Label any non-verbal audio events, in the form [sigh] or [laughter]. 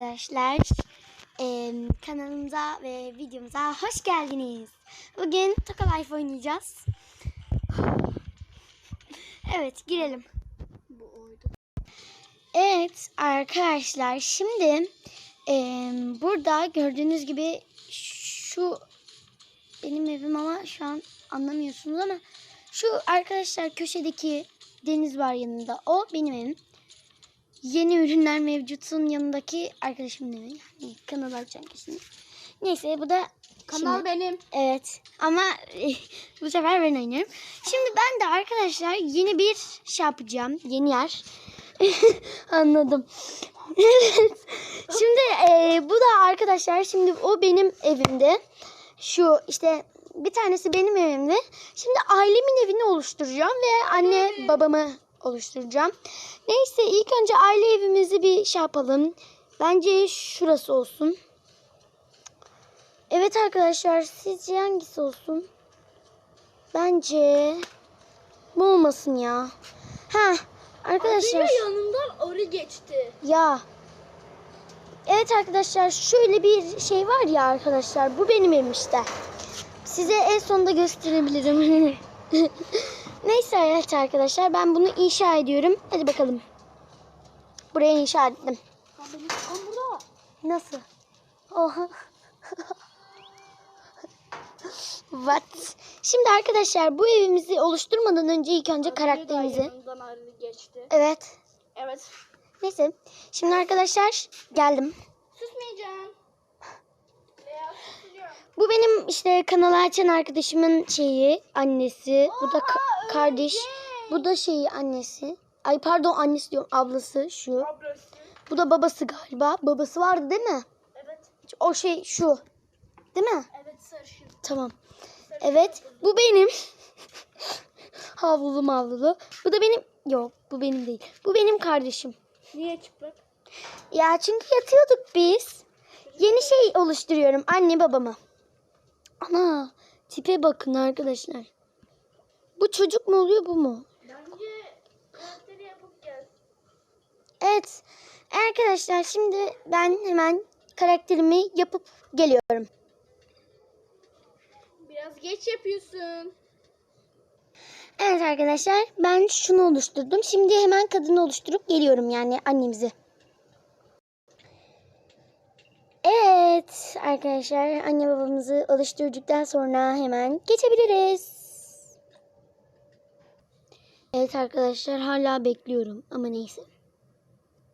Arkadaşlar eee, kanalımıza ve videomuza hoş geldiniz. Bugün Toka Life oynayacağız. Evet girelim. Evet arkadaşlar şimdi eee, burada gördüğünüz gibi şu benim evim ama şu an anlamıyorsunuz ama şu arkadaşlar köşedeki deniz var yanında o benim evim. Yeni ürünler mevcutun yanındaki arkadaşımın evi. Yani kanal açacağım kesin. Neyse bu da Kanal şimdi- benim. Evet ama eh, bu sefer ben oynuyorum. Şimdi ben de arkadaşlar yeni bir şey yapacağım. Yeni yer. [laughs] Anladım. evet. Şimdi eh, bu da arkadaşlar şimdi o benim evimde. Şu işte bir tanesi benim evimde. Şimdi ailemin evini oluşturacağım ve anne babamı oluşturacağım. Neyse ilk önce aile evimizi bir şey yapalım. Bence şurası olsun. Evet arkadaşlar sizce hangisi olsun? Bence bu olmasın ya. Ha arkadaşlar Benim yanımdan oraya geçti. ya. Evet arkadaşlar şöyle bir şey var ya arkadaşlar bu benim evim işte. Size en sonunda gösterebilirim. [laughs] Neyse evet arkadaşlar ben bunu inşa ediyorum. Hadi bakalım. Buraya inşa ettim. Benim burada. Nasıl? Oha. [laughs] What? Şimdi arkadaşlar bu evimizi oluşturmadan önce ilk önce karakterimizi. Evet. Evet. Neyse. Şimdi arkadaşlar geldim. Susmayacağım. Bu benim işte kanalı açan arkadaşımın şeyi, annesi. Bu da ka- kardeş. Bu da şeyi annesi. Ay pardon annesi diyorum ablası şu. Ablası. Bu da babası galiba. Babası vardı değil mi? Evet. O şey şu. Değil mi? Evet sarışın. Tamam. Evet. Bu benim. [laughs] havlulu mavlulu. Bu da benim. Yok bu benim değil. Bu benim kardeşim. Niye çıplak? Ya çünkü yatıyorduk biz. Yeni şey oluşturuyorum anne babamı. Ana tipe bakın arkadaşlar. Bu çocuk mu oluyor bu mu? Evet. Arkadaşlar şimdi ben hemen karakterimi yapıp geliyorum. Biraz geç yapıyorsun. Evet arkadaşlar ben şunu oluşturdum. Şimdi hemen kadını oluşturup geliyorum yani annemizi. Evet arkadaşlar anne babamızı oluşturduktan sonra hemen geçebiliriz. Evet arkadaşlar hala bekliyorum ama neyse.